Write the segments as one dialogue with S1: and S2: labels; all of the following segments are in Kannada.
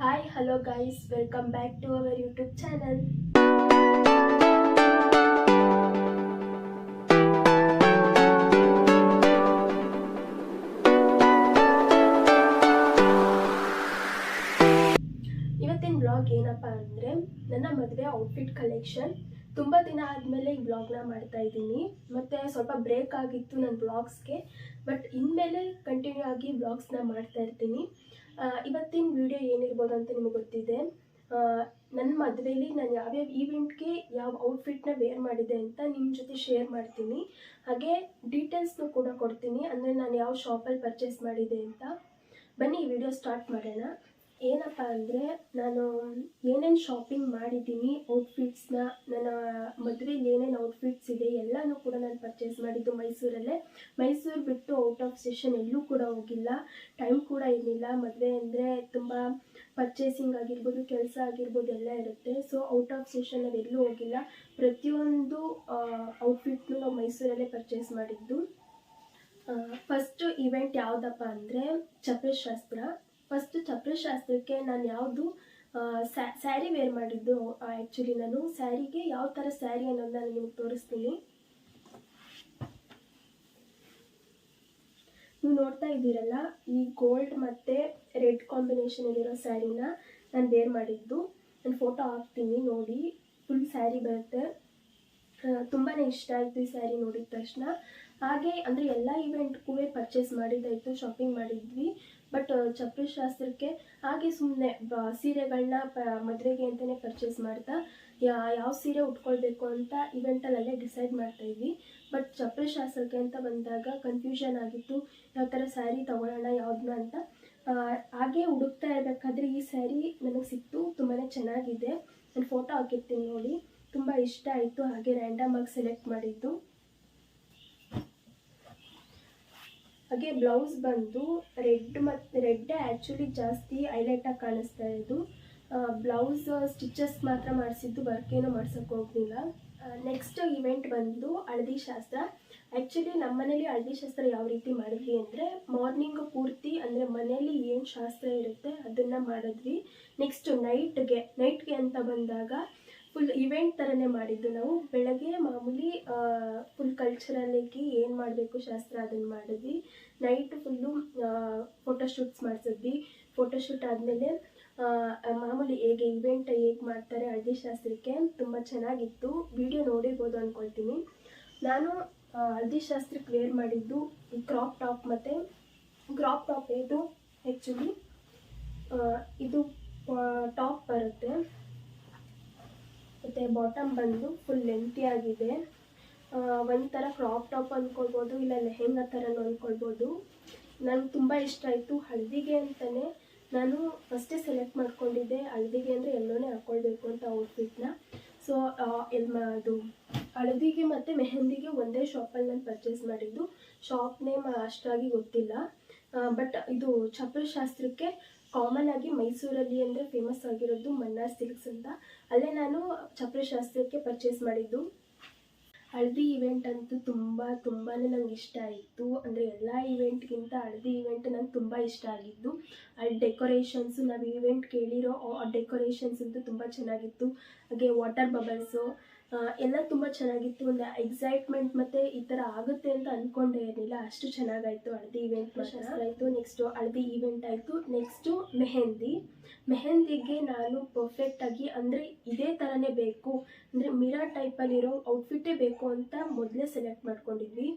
S1: Hi hello guys welcome back to our YouTube channel ಇವತ್ತಿನ ಬ್ಲಾಗ್ ಏನಪ್ಪ ಅಂದರೆ ನನ್ನ ಮದುವೆ ಔಟ್ಫಿಟ್ ಕಲೆಕ್ಷನ್ ತುಂಬ ದಿನ ಆದಮೇಲೆ ಈ ಬ್ಲಾಗ್ನ ಮಾಡ್ತಾ ಇದ್ದೀನಿ. ಮತ್ತು ಸ್ವಲ್ಪ ಬ್ರೇಕ್ ಆಗಿತ್ತು ನನ್ನ ಬ್ಲಾಗ್ಸ್ಗೆ ಬಟ್ ಇನ್ಮೇಲೆ ಕಂಟಿನ್ಯೂ ಆಗಿ ಬ್ಲಾಗ್ಸ್ನ ಮಾಡ್ತಾ ಇರ್ತೀನಿ. ಇವತ್ತಿನ ವಿಡಿಯೋ ಏನಿರ್ಬೋದು ಅಂತ ನಿಮಗೆ ಗೊತ್ತಿದೆ. ನನ್ನ ಮದುವೆಯಲ್ಲಿ ನಾನು ಯಾವ್ಯಾವ ಈವೆಂಟ್ಗೆ ಯಾವ ಔಟ್ಫಿಟ್ನ ವೇರ್ ಮಾಡಿದೆ ಅಂತ ನಿಮ್ಮ ಜೊತೆ ಶೇರ್ ಮಾಡ್ತೀನಿ. ಹಾಗೆ ಡೀಟೇಲ್ಸ್ನು ಕೂಡ ಕೊಡ್ತೀನಿ. ಅಂದರೆ ನಾನು ಯಾವ ಶಾಪಲ್ಲಿ ಪರ್ಚೇಸ್ ಮಾಡಿದೆ ಅಂತ. ಬನ್ನಿ ವಿಡಿಯೋ ಸ್ಟಾರ್ಟ್ ಮಾಡೋಣ. ಏನಪ್ಪ ಅಂದರೆ ನಾನು ಏನೇನು ಶಾಪಿಂಗ್ ಮಾಡಿದ್ದೀನಿ ಔಟ್ಫಿಟ್ಸ್ನ ನನ್ನ ಮದುವೆಯಲ್ಲಿ ಏನೇನು ಔಟ್ಫಿಟ್ಸ್ ಇದೆ, ಎಲ್ಲನೂ ಕೂಡ ನಾನು ಪರ್ಚೇಸ್ ಮಾಡಿದ್ದು ಮೈಸೂರಲ್ಲೇ. ಮೈಸೂರು ಬಿಟ್ಟು ಔಟ್ ಆಫ್ ಸ್ಟೇಷನ್ ಎಲ್ಲೂ ಕೂಡ ಹೋಗಿಲ್ಲ. ಟೈಮ್ ಕೂಡ ಇರಲಿಲ್ಲ ಮದುವೆ ಅಂದರೆ ತುಂಬ ಪರ್ಚೇಸಿಂಗ್ ಆಗಿರ್ಬೋದು, ಕೆಲಸ ಆಗಿರ್ಬೋದು, ಎಲ್ಲ ಇರುತ್ತೆ. ಸೊ ಔಟ್ ಆಫ್ ಸ್ಟೇಷನ್ ನಾವು ಎಲ್ಲೂ ಹೋಗಿಲ್ಲ. ಪ್ರತಿಯೊಂದು ಔಟ್ಫಿಟ್ನು ನಾವು ಮೈಸೂರಲ್ಲೇ ಪರ್ಚೇಸ್ ಮಾಡಿದ್ದು. ಫಸ್ಟು ಇವೆಂಟ್ ಯಾವುದಪ್ಪ ಅಂದರೆ ಚಪ್ರಶಾಸ್ತ್ರ. ಫಸ್ಟ್ ಚಪ್ರಶಾಸ್ತ್ರಕ್ಕೆ ನಾನು ಯಾವುದು ಸ್ಯಾರಿ ವೇರ್ ಮಾಡಿದ್ದು ಆ್ಯಕ್ಚುಲಿ ನಾನು ಸ್ಯಾರಿಗೆ ಯಾವ ಥರ ಸ್ಯಾರಿ ಅನ್ನೋದನ್ನ ನಾನು ನಿಮಗೆ ತೋರಿಸ್ತೀನಿ. ನೀವು ನೋಡ್ತಾ ಇದ್ದೀರಲ್ಲ, ಈ ಗೋಲ್ಡ್ ಮತ್ತು ರೆಡ್ ಕಾಂಬಿನೇಷನಲ್ಲಿರೋ ಸ್ಯಾರಿನ ನಾನು ವೇರ್ ಮಾಡಿದ್ದು. ನಾನು ಫೋಟೋ ಹಾಕ್ತೀನಿ ನೋಡಿ ಫುಲ್ ಸ್ಯಾರಿ ಬರುತ್ತೆ. ತುಂಬಾ ಇಷ್ಟ ಆಯಿತು ಈ ಸ್ಯಾರಿ ನೋಡಿದ ತಕ್ಷಣ. ಹಾಗೆ ಅಂದರೆ ಎಲ್ಲ ಇವೆಂಟ್ಗೂ ಪರ್ಚೇಸ್ ಮಾಡಿದ್ದಾಯಿತು ಶಾಪಿಂಗ್ ಮಾಡಿದ್ವಿ. ಬಟ್ ಚಪ್ಪಲಿ ಶಾಸ್ತ್ರಕ್ಕೆ ಹಾಗೆ ಸುಮ್ಮನೆ ಸೀರೆಗಳನ್ನ ಪ, ಮದುವೆಗೆ ಅಂತಲೇ ಪರ್ಚೇಸ್ ಮಾಡ್ತಾ, ಯಾ, ಯಾವ ಸೀರೆ ಉಟ್ಕೊಳ್ಬೇಕು ಅಂತ ಇವೆಂಟಲ್ಲಿ ಅಲ್ಲೇ ಡಿಸೈಡ್ ಮಾಡ್ತಾ ಇದ್ವಿ. ಬಟ್ ಚಪ್ಪಲಿ ಶಾಸ್ತ್ರಕ್ಕೆ ಅಂತ ಬಂದಾಗ ಕನ್ಫ್ಯೂಷನ್ ಆಗಿತ್ತು. ಯಾವ ಥರ ಸ್ಯಾರಿ ತೊಗೊಳ್ಳೋಣ ಯಾವ್ದನ್ನ ಅಂತ. ಹಾಗೆ ಹುಡುಕ್ತಾ ಇರಬೇಕಾದ್ರೆ ಈ ಸ್ಯಾರಿ ನನಗೆ ಸಿಕ್ತು ತುಂಬಾ ಚೆನ್ನಾಗಿದೆ. ನಾನು ಫೋಟೋ ಹಾಕಿರ್ತೀನಿ ನೋಡಿ. ತುಂಬ ಇಷ್ಟ ಆಯಿತು. ಹಾಗೆ ರ್ಯಾಂಡಮ್ ಆಗಿ ಸೆಲೆಕ್ಟ್ ಮಾಡಿದ್ದು. ಹಾಗೆ ಬ್ಲೌಸ್ ಬಂದು ರೆಡ್ ಮತ್ತು ರೆಡ್ ಆ್ಯಕ್ಚುಲಿ ಜಾಸ್ತಿ ಹೈಲೈಟಾಗಿ ಕಾಣಿಸ್ತಾ ಇದ್ದು ಬ್ಲೌಸ್ ಸ್ಟಿಚಸ್ ಮಾತ್ರ ಮಾಡಿಸಿದ್ದು ವರ್ಕ್ ಏನೂ ಮಾಡ್ಸೋಕ್ಕೆ ಹೋಗಲಿಲ್ಲ. ನೆಕ್ಸ್ಟ್ ಇವೆಂಟ್ ಬಂದು ಹಳದಿ ಶಾಸ್ತ್ರ. ಆ್ಯಕ್ಚುಲಿ ನಮ್ಮ ಮನೇಲಿ ಹಳದಿ ಶಾಸ್ತ್ರ ಯಾವ ರೀತಿ ಮಾಡಿದ್ವಿ ಅಂದರೆ ಮಾರ್ನಿಂಗ್ ಪೂರ್ತಿ ಅಂದರೆ ಮನೇಲಿ ಏನು ಶಾಸ್ತ್ರ ಇರುತ್ತೆ ಅದನ್ನು ಮಾಡಿದ್ವಿ. ನೆಕ್ಸ್ಟ್ ನೈಟ್ಗೆ ನೈಟ್ಗೆ ಅಂತ ಬಂದಾಗ ಫುಲ್ ಇವೆಂಟ್ ಥರನೇ ಮಾಡಿದ್ದು ನಾವು. ಬೆಳಗ್ಗೆ ಮಾಮೂಲಿ ಫುಲ್ ಕಲ್ಚರಲಿಗೆ ಏನು ಮಾಡಬೇಕು ಶಾಸ್ತ್ರ ಅದನ್ನು ಮಾಡಿದ್ವಿ. ನೈಟ್ ಫುಲ್ಲು ಫೋಟೋಶೂಟ್ಸ್ ಮಾಡಿಸಿದ್ವಿ. ಫೋಟೋಶೂಟ್ ಆದಮೇಲೆ ಮಾಮೂಲಿ ಹೇಗೆ ಇವೆಂಟ್ ಹೇಗೆ ಮಾಡ್ತಾರೆ ಹಳದಿ ಶಾಸ್ತ್ರಕ್ಕೆ ತುಂಬ ಚೆನ್ನಾಗಿತ್ತು. ವಿಡಿಯೋ ನೋಡಿರ್ಬೋದು ಅಂದ್ಕೊಳ್ತೀನಿ ನಾನು ಹಳದಿ ಶಾಸ್ತ್ರಕ್ಕೆ ವೇರ್ ಮಾಡಿದ್ದು ಈ ಕ್ರಾಪ್ ಟಾಪ್ ಮತ್ತು ಕ್ರಾಪ್ ಟಾಪ್ ಇದು ಆ್ಯಕ್ಚುಲಿ ಇದು ಟಾಪ್ ಬರುತ್ತೆ. ಮತ್ತು ಬಾಟಮ್ ಬಂದು ಫುಲ್ ಲೆಂತಿ ಆಗಿದೆ. ಒಂಥರ ಕ್ರಾಪ್ ಟಾಪ್ ಅಂದ್ಕೊಳ್ಬೋದು ಇಲ್ಲ ಲೆಹೆಂಗಾ ಥರನೂ ಅಂದ್ಕೊಳ್ಬೋದು ನಂಗೆ ತುಂಬ ಇಷ್ಟ ಆಯಿತು ಹಳದಿಗೆ ಅಂತಲೇ ನಾನು ಫಸ್ಟೇ ಸೆಲೆಕ್ಟ್ ಮಾಡ್ಕೊಂಡಿದ್ದೆ. ಹಳದಿಗೆ ಅಂದರೆ ಎಲ್ಲೋನೇ ಹಾಕ್ಕೊಳ್ಬೇಕು ಅಂತ ಔಟ್ಫಿಟ್ನ ಸೊ ಎಲ್ ಅದು ಹಳದಿಗೆ ಮತ್ತು ಮೆಹಂದಿಗೆ ಒಂದೇ ಶಾಪಲ್ಲಿ ನಾನು ಪರ್ಚೇಸ್ ಮಾಡಿದ್ದು. ಶಾಪ್ ನೇಮ್ ಅಷ್ಟಾಗಿ ಗೊತ್ತಿಲ್ಲ. ಬಟ್ ಇದು ಚಪ್ಪಲಿ ಶಾಸ್ತ್ರಕ್ಕೆ ಕಾಮನ್ ಆಗಿ ಮೈಸೂರಲ್ಲಿ ಅಂದರೆ ಫೇಮಸ್ ಆಗಿರೋದು ಮನ್ನಾರ್ ಸಿಲ್ಕ್ಸ್ ಅಂತ. ಅಲ್ಲೇ ನಾನು ಚಪ್ಪಲಿ ಶಾಸ್ತ್ರಕ್ಕೆ ಪರ್ಚೇಸ್ ಮಾಡಿದ್ದು. ಹಳದಿ ಇವೆಂಟ್ ಅಂತೂ ತುಂಬ ತುಂಬಾ ನಂಗೆ ಇಷ್ಟ ಆಯಿತು. ಅಂದರೆ ಎಲ್ಲ ಇವೆಂಟ್ಗಿಂತ ಹಳದಿ ಇವೆಂಟ್ ನಂಗೆ ತುಂಬ ಇಷ್ಟ ಆಗಿದ್ದು. ಅಲ್ಲಿ ಡೆಕೋರೇಷನ್ಸು ನಾವು ಇವೆಂಟ್ ಕೇಳಿರೋ ಡೆಕೋರೇಷನ್ಸ್ ಅಂತೂ ತುಂಬ ಚೆನ್ನಾಗಿತ್ತು. ಹಾಗೆ ವಾಟರ್ ಬಬಲ್ಸು ಎಲ್ಲ ತುಂಬ ಚೆನ್ನಾಗಿತ್ತು. ಒಂದು ಎಕ್ಸೈಟ್ಮೆಂಟ್ ಮತ್ತು ಈ ಥರ ಆಗುತ್ತೆ ಅಂತ ಅಂದ್ಕೊಂಡೇ ಇರಲಿಲ್ಲ ಅಷ್ಟು ಚೆನ್ನಾಗಾಯಿತು ಹಳದಿ ಇವೆಂಟ್ ಆಯಿತು ನೆಕ್ಸ್ಟು ಹಳದಿ ಈವೆಂಟ್ ಆಯಿತು. ನೆಕ್ಸ್ಟು ಮೆಹೆಂದಿ. ಮೆಹೆಂದಿಗೆ ನಾನು ಪರ್ಫೆಕ್ಟಾಗಿ ಅಂದರೆ ಇದೇ ಥರನೇ ಬೇಕು. ಅಂದರೆ ಮಿರಾ ಟೈಪಲ್ಲಿರೋ ಔಟ್ಫಿಟ್ಟೇ ಬೇಕು ಅಂತ ಮೊದಲೇ ಸೆಲೆಕ್ಟ್ ಮಾಡ್ಕೊಂಡಿದ್ವಿ.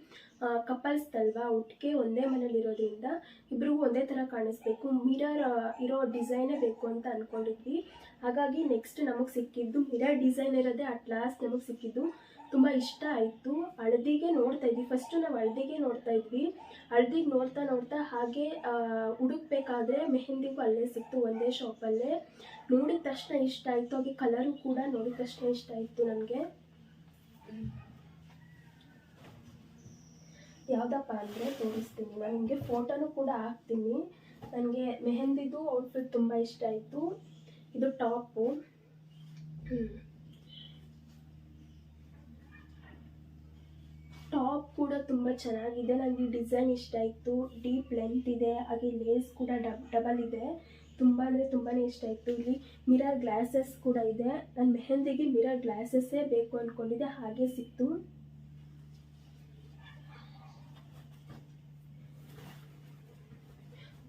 S1: ಕಪಲ್ಸ್ ಅಲ್ವಾ ಒಟ್ಟಿಗೆ ಒಂದೇ ಮನೇಲಿರೋದ್ರಿಂದ ಇಬ್ರಿಗೂ ಒಂದೇ ಥರ ಕಾಣಿಸ್ಬೇಕು. ಮಿರರ್ ಇರೋ ಡಿಸೈನೇ ಬೇಕು ಅಂತ ಅಂದ್ಕೊಂಡಿದ್ವಿ ಹಾಗಾಗಿ ನೆಕ್ಸ್ಟ್ ನಮಗೆ ಸಿಕ್ಕಿದ್ದು ಮಿರರ್ ಡಿಸೈನ್ ಇರೋದೇ ಅಟ್ ಲಾಸ್ಟ್ ನಮಗೆ ಸಿಕ್ಕಿದ್ದು. ತುಂಬ ಇಷ್ಟ ಆಯಿತು. ಹಳದಿಗೆ ನೋಡ್ತಾ ಇದ್ವಿ. ಫಸ್ಟು ನಾವು ಹಳದಿಗೆ ನೋಡ್ತಾ ಇದ್ವಿ. ಹಳದಿಗೆ ನೋಡ್ತಾ ನೋಡ್ತಾ ಹಾಗೆ ಹುಡುಕ್ಬೇಕಾದ್ರೆ ಮೆಹಂದಿಗೂ ಅಲ್ಲೇ ಸಿಕ್ತು, ಒಂದೇ ಶಾಪಲ್ಲೇ. ನೋಡಿದ ತಕ್ಷಣ ಇಷ್ಟ ಆಯಿತು. ಹಾಗೆ ಕಲರು ಕೂಡ ನೋಡಿದ ತಕ್ಷಣ ಇಷ್ಟ ಆಯಿತು ನನಗೆ. ಯಾವುದಪ್ಪ ಅಂದರೆ ತೋರಿಸ್ತೀನಿ. ನಾನು ನಿಮಗೆ ಫೋಟೋನು ಕೂಡ ಹಾಕ್ತೀನಿ. ನನಗೆ ಮೆಹಂದಿದು ಔಟ್ಫಿಟ್ ತುಂಬ ಇಷ್ಟ ಆಯಿತು. ಇದು ಟಾಪು. ಟಾಪ್ ಕೂಡ ತುಂಬ ಚೆನ್ನಾಗಿದೆ. ನನಗೆ ಡಿಸೈನ್ ಇಷ್ಟ ಆಯಿತು. ಡೀಪ್ ಲೆಂತ್ ಇದೆ. ಹಾಗೆ ಲೇಸ್ ಕೂಡ ಡಬ್, ಡಬಲ್ ಇದೆ. ತುಂಬ ಅಂದರೆ ತುಂಬಾ ಇಷ್ಟ ಆಯಿತು. ಇಲ್ಲಿ ಮಿರರ್ ಗ್ಲಾಸಸ್ ಕೂಡ ಇದೆ. ನಾನು ಮೆಹಂದಿಗೆ ಮಿರರ್ ಗ್ಲಾಸಸ್ಸೇ ಬೇಕು ಅಂದ್ಕೊಂಡಿದ್ದೆ ಹಾಗೆ ಸಿಕ್ತು.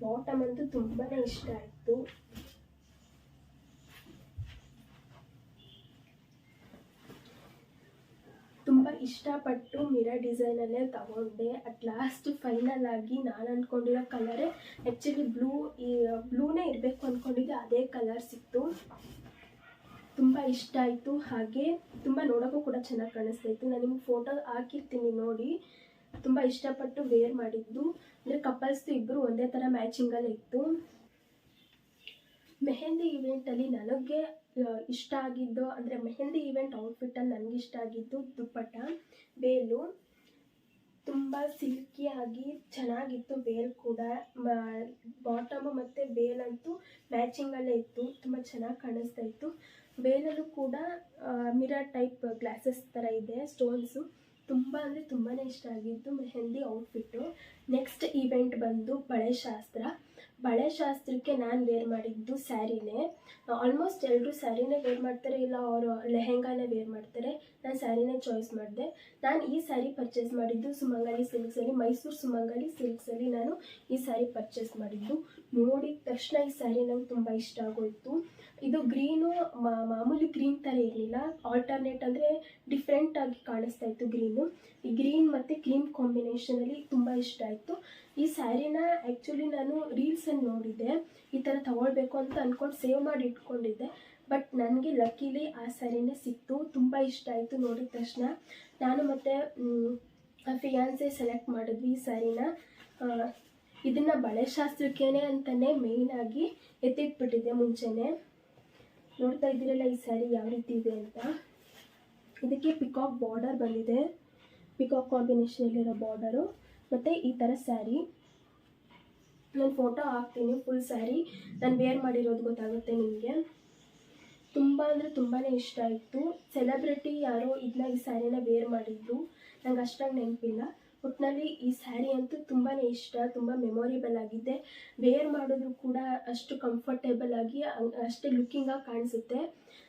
S1: ಬಾಟಮ್ ಅಂತೂ ತುಂಬಾ ಇಷ್ಟ ಆಯಿತು. ತುಂಬ ಇಷ್ಟಪಟ್ಟು ಮಿರರ್ ಡಿಸೈನಲ್ಲೇ ತಗೊಂಡೆ. ಅಟ್ ಲಾಸ್ಟ್ ಫೈನಲ್ ಆಗಿ ನಾನು ಅಂದ್ಕೊಂಡಿರೋ ಕಲರೇ ಆ್ಯಕ್ಚುಲಿ ಬ್ಲೂ ಈ ಬ್ಲೂನೇ ಇರಬೇಕು ಅಂದ್ಕೊಂಡಿದ್ದೆ ಅದೇ ಕಲರ್ ಸಿಕ್ತು. ತುಂಬ ಇಷ್ಟ ಆಯಿತು. ಹಾಗೆ ತುಂಬ ನೋಡೋಕ್ಕೂ ಕೂಡ ಚೆನ್ನಾಗಿ ಕಾಣಿಸ್ತಾ ಇತ್ತು. ನಾನು ನಿಮ್ಗೆ ಫೋಟೋ ಹಾಕಿರ್ತೀನಿ ನೋಡಿ. ತುಂಬ ಇಷ್ಟಪಟ್ಟು ವೇರ್ ಮಾಡಿದ್ದು. ಅಂದರೆ ಕಪಲ್ಸ್ದು ಇಬ್ಬರು ಒಂದೇ ಥರ ಮ್ಯಾಚಿಂಗಲ್ಲೇ ಇತ್ತು. ಮೆಹೆಂದಿ ಇವೆಂಟಲ್ಲಿ ನನಗೆ ಇಷ್ಟ ಆಗಿದ್ದು, ಅಂದರೆ ಮೆಹೆಂದಿ ಇವೆಂಟ್ ಔಟ್ಫಿಟ್ಟಲ್ಲಿ ನನಗೆ ಇಷ್ಟ ಆಗಿದ್ದು ದುಪ್ಪಟ್ಟ, ಬೇಲು. ತುಂಬ ಸಿಲ್ಕಿಯಾಗಿ ಚೆನ್ನಾಗಿತ್ತು ಬೇಲ್ ಕೂಡ. ಬಾಟಮು ಮತ್ತು ಬೇಲಂತೂ ಮ್ಯಾಚಿಂಗಲ್ಲೇ ಇತ್ತು. ತುಂಬ ಚೆನ್ನಾಗಿ ಕಾಣಿಸ್ತಾ ಇತ್ತು. ಬೇಲಲ್ಲೂ ಕೂಡ ಮಿರರ್ ಟೈಪ್ ಗ್ಲಾಸಸ್ ಥರ ಇದೆ ಸ್ಟೋನ್ಸು ತುಂಬ ಅಂದರೆ ತುಂಬಾ ಇಷ್ಟ ಆಗಿದ್ದು ಮೆಹೆಂದಿ ಔಟ್ಫಿಟ್ಟು ನೆಕ್ಸ್ಟ್ ಈವೆಂಟ್ ಬಂದು ಬಳೆ ಶಾಸ್ತ್ರ. ಬಳೆ ಶಾಸ್ತ್ರಕ್ಕೆ ನಾನು ವೇರ್ ಮಾಡಿದ್ದು ಸ್ಯಾರಿನೇ. ಆಲ್ಮೋಸ್ಟ್ ಎಲ್ಲರೂ ಸ್ಯಾರಿನೇ ವೇರ್ ಮಾಡ್ತಾರೆ, ಇಲ್ಲ ಅವರು ಲೆಹೆಂಗಾನೇ ವೇರ್ ಮಾಡ್ತಾರೆ. ನಾನು ಸ್ಯಾರಿನೇ ಚಾಯ್ಸ್ ಮಾಡಿದೆ. ನಾನು ಈ ಸ್ಯಾರಿ ಪರ್ಚೇಸ್ ಮಾಡಿದ್ದು ಸುಮಂಗಲಿ ಸಿಲ್ಕ್ಸಲ್ಲಿ ಮೈಸೂರು ಸುಮಂಗಲಿ ಸಿಲ್ಕ್ಸಲ್ಲಿ ನಾನು ಈ ಸ್ಯಾರಿ ಪರ್ಚೇಸ್ ಮಾಡಿದ್ದು. ನೋಡಿದ ತಕ್ಷಣ ಈ ಸ್ಯಾರಿ ನಂಗೆ ತುಂಬ ಇಷ್ಟ ಆಗೋಯ್ತು. ಇದು ಗ್ರೀನು ಮಾಮೂಲಿ ಗ್ರೀನ್ ಥರ ಇರಲಿಲ್ಲ. ಆಲ್ಟರ್ನೇಟ್ ಅಂದರೆ ಡಿಫ್ರೆಂಟಾಗಿ ಕಾಣಿಸ್ತಾ ಇತ್ತು ಗ್ರೀನು ಈ ಗ್ರೀನ್ ಮತ್ತು ಕ್ರೀಮ್ ಕಾಂಬಿನೇಷನಲ್ಲಿ ತುಂಬ ಇಷ್ಟ ಆಯಿತು. ಈ ಸ್ಯಾರಿನ ಆ್ಯಕ್ಚುಲಿ ನಾನು ರೀಲ್ಸನ್ನು ನೋಡಿದ್ದೆ ಈ ಥರ ತಗೊಳ್ಬೇಕು ಅಂತ ಅಂದ್ಕೊಂಡು ಸೇವ್ ಮಾಡಿ ಇಟ್ಕೊಂಡಿದ್ದೆ. ಬಟ್ ನನಗೆ ಲಕ್ಕಿಲಿ ಆ ಸ್ಯಾರಿನೇ ಸಿಕ್ತು. ತುಂಬ ಇಷ್ಟ ಆಯಿತು ನೋಡಿದ ತಕ್ಷಣ. ನಾನು ಮತ್ತು ಫಿಯಾನ್ಸೆ ಸೆಲೆಕ್ಟ್ ಮಾಡಿದ್ವಿ ಈ ಸ್ಯಾರಿನ. ಇದನ್ನು ಬಳೆ ಶಾಸ್ತ್ರಕ್ಕೇ ಅಂತಲೇ ಮೇಯ್ನಾಗಿ ಎತ್ತಿಟ್ಬಿಟ್ಟಿದ್ದೆ ಮುಂಚೆನೇ. ನೋಡ್ತಾ ಇದ್ದೀರಲ್ಲ ಈ ಸ್ಯಾರಿ ಯಾವ ರೀತಿ ಇದೆ ಅಂತ. ಇದಕ್ಕೆ ಪಿಕಾಕ್ ಬಾರ್ಡರ್ ಬಂದಿದೆ. ಪಿಕಾಕ್ ಕಾಂಬಿನೇಷನಲ್ಲಿರೋ ಬಾರ್ಡರು ಮತ್ತು ಈ ಥರ ಸ್ಯಾರಿ ನಾನು ಫೋಟೋ ಹಾಕ್ತೀನಿ ಫುಲ್ ಸ್ಯಾರಿ ನಾನು ವೇರ್ ಮಾಡಿರೋದು ಗೊತ್ತಾಗುತ್ತೆ ನಿಮಗೆ. ತುಂಬ ಅಂದರೆ ತುಂಬಾ ಇಷ್ಟ ಆಯಿತು. ಸೆಲೆಬ್ರಿಟಿ ಯಾರೋ ಇದನ್ನ ಈ ಸ್ಯಾರಿನ ವೇರ್ ಮಾಡಿದ್ರು. ನಂಗೆ ಅಷ್ಟಾಗಿ ನೆನಪಿಲ್ಲ. ಒಟ್ಟಿನಲ್ಲಿ ಈ ಸ್ಯಾರಿ ಅಂತೂ ತುಂಬಾ ಇಷ್ಟ, ತುಂಬ ಮೆಮೊರೇಬಲ್ ಆಗಿದೆ. ವೇರ್ ಮಾಡಿದ್ರು ಕೂಡ ಅಷ್ಟು ಕಂಫರ್ಟೇಬಲ್ ಆಗಿ ಅಷ್ಟೇ ಲುಕ್ಕಿಂಗಾಗಿ ಕಾಣಿಸುತ್ತೆ.